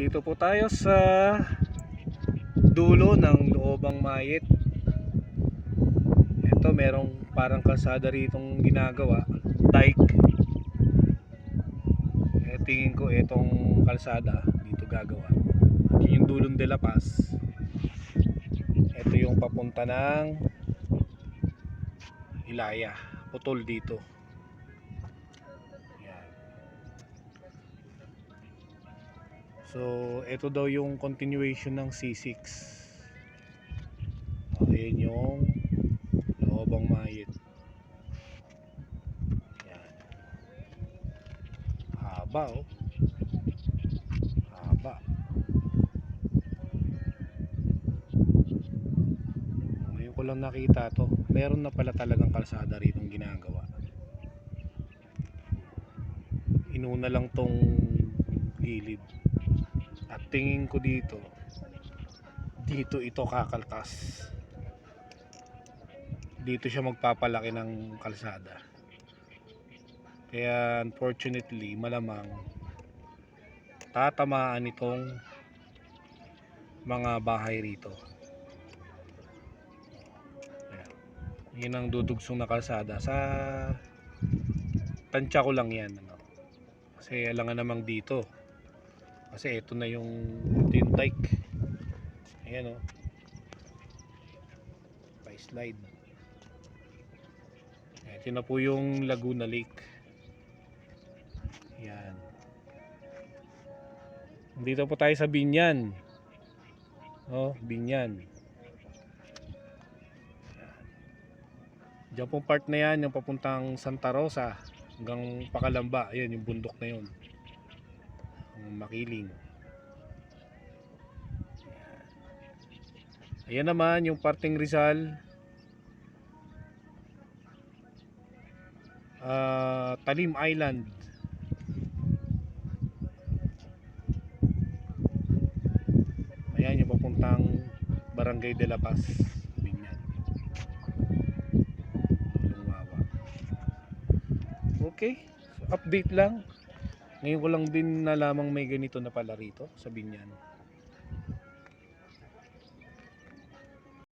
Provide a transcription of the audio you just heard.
Nandito po tayo sa dulo ng loobang mayit. Ito merong parang kalsada ritong ginagawa. Dike. Eh, tingin ko itong kalsada dito gagawa. Yung dulong de la Paz. Ito yung papunta ng Ilaya. Putol dito. So, ito daw yung continuation ng C6. O, Ayan yung loobang mayit. Yan. Haba oh. Haba. Ngayon ko lang nakita to. Meron na pala talagang kalsada rito ginagawa. Inuna lang tong gilid. At tingin ko dito, dito ito kakaltas. Dito siya magpapalaki ng kalsada. Kaya unfortunately, malamang tatamaan itong mga bahay rito. Ayan. Yun ang dudugsong na kalsada. Sa tansya ko lang yan. Ano? Kasi alangan namang dito. Kasi ito na yung ito dike. Ayan o. Pa-slide. Ito na po yung Laguna Lake. Yan. Dito po tayo sa Binyan. Oh, Binyan. Yan. Diyan pong part na yan, yung papuntang Santa Rosa hanggang Pakalamba. Ayan, yung bundok na yun. Makiling. Ayan naman yung parting Rizal. Ah, Talim Island. Ayan yung papuntang Barangay de la Paz. Okay. So, update lang. Ngayon ko lang din nalamang may ganito na pala rito sa Binyan.